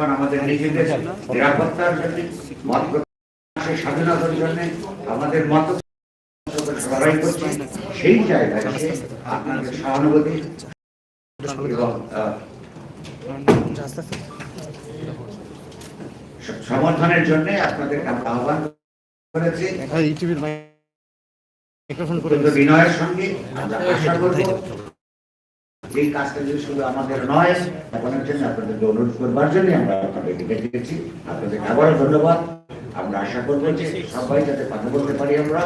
যেমন আমাদের নিজেদের নিরাপত্তার জন্য মত স্বাধীনতার জন্য আমাদের মত লড়াই করছি। সেই জায়গায় আপনাদের সহানুভূতি এবং সমর্থনের জন্য আপনাদেরকে আমরা আহ্বান করেছি। অত্যন্ত বিনয়ের সঙ্গে আমরা আশা করব এই কাজটা যদি শুধু আমাদের নয় এখনের জন্য আপনাদেরকে অনুরোধ করবার জন্য আমরা আপনাদেরকে ডেকেছি। আপনাদেরকে আবারও ধন্যবাদ। আমরা আশা করব যে সবাই যাতে কথা বলতে পারি আমরা,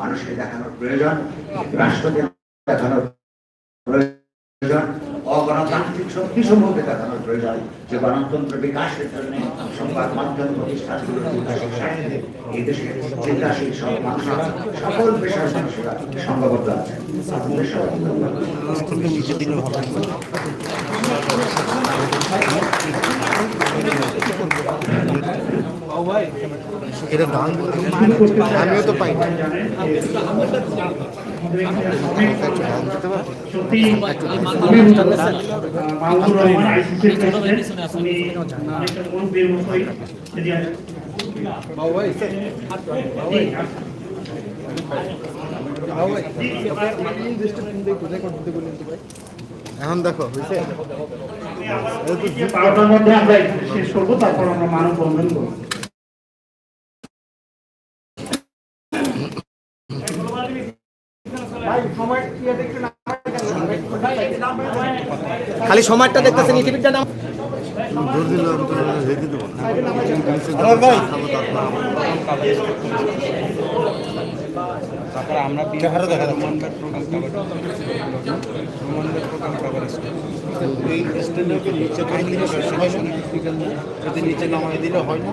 মানুষকে দেখানোর প্রয়োজন, রাষ্ট্রকে দেখানোর প্রয়োজন। অগণতান্ত্রিক শক্তি সমূহকে দেখানোর প্রয়োজন যে গণতন্ত্র বিকাশের জন্য সংবাদ মাধ্যম প্রতিষ্ঠানগুলো এই দেশের চিন্তাশীল সব মানুষ সকল পেশার মানুষেরা সংঘবদ্ধ আছেন আপনাদের সবাই ধন্যবাদ নিচে দিলে ভালো এটা দান আমিও তো পাই এখন দেখো হয়েছে? মানব বন্ধন করব। খালি সময়টা দেখতেছেন টিভিটা নাম তারপরে আমরা এই নিচে নিচে নামাই দিলে হয় না।